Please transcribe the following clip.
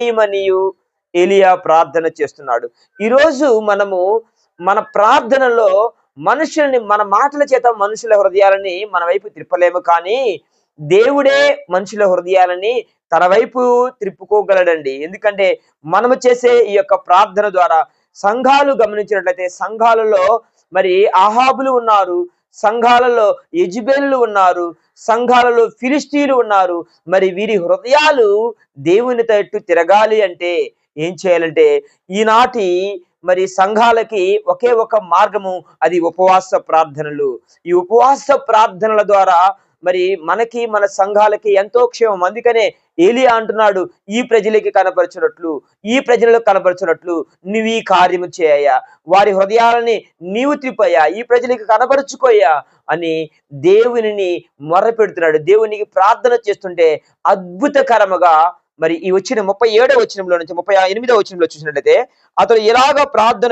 చేయమనియు ఏలియా ప్రార్థన చేస్తున్నాడు. ఈరోజు మనము మన ప్రార్థనలో మనుషుల్ని మన మాటల చేత మనుషుల హృదయాలని మన వైపు తిప్పలేము కానీ దేవుడే మనుషుల హృదయాలని తన వైపు త్రిప్పుకోగలడండి ఎందుకంటే మనము చేసే ఈ యొక్క ప్రార్థన ద్వారా సంఘాలు గమనించినట్లయితే సంఘాలలో మరి ఆహాబులు ఉన్నారు సంఘాలలో యజుబేలు ఉన్నారు సంఘాలలో ఫిలిస్తీన్లు ఉన్నారు. మరి వీరి హృదయాలు దేవుని తట్టు తిరగాలి అంటే ఏం చేయాలంటే ఈనాటి మరి సంఘాలకి ఒకే ఒక మార్గము అది ఉపవాస ప్రార్థనలు. ఈ ఉపవాస ప్రార్థనల ద్వారా మరి మనకి మన సంఘాలకి ఎంతో క్షేమం. అందుకనే ఏలియా అంటున్నాడు ఈ ప్రజలకి కనపరచినట్లు ఈ ప్రజలకు కనపరచినట్లు నువ్వు ఈ కార్యము చేయయా వారి హృదయాలని నీవు త్రిపోయా ఈ ప్రజలకి కనపరుచుకోయా అని దేవునిని మొరపెడుతున్నాడు. దేవునికి ప్రార్థన చేస్తుంటే అద్భుతకరముగా మరి ఈ వచ్చిన ముప్పై ఏడో వచనంలో నుంచి ముప్పై ఎనిమిదో వచనంలో చూసినట్లయితే అతడు ఎలాగ ప్రార్థన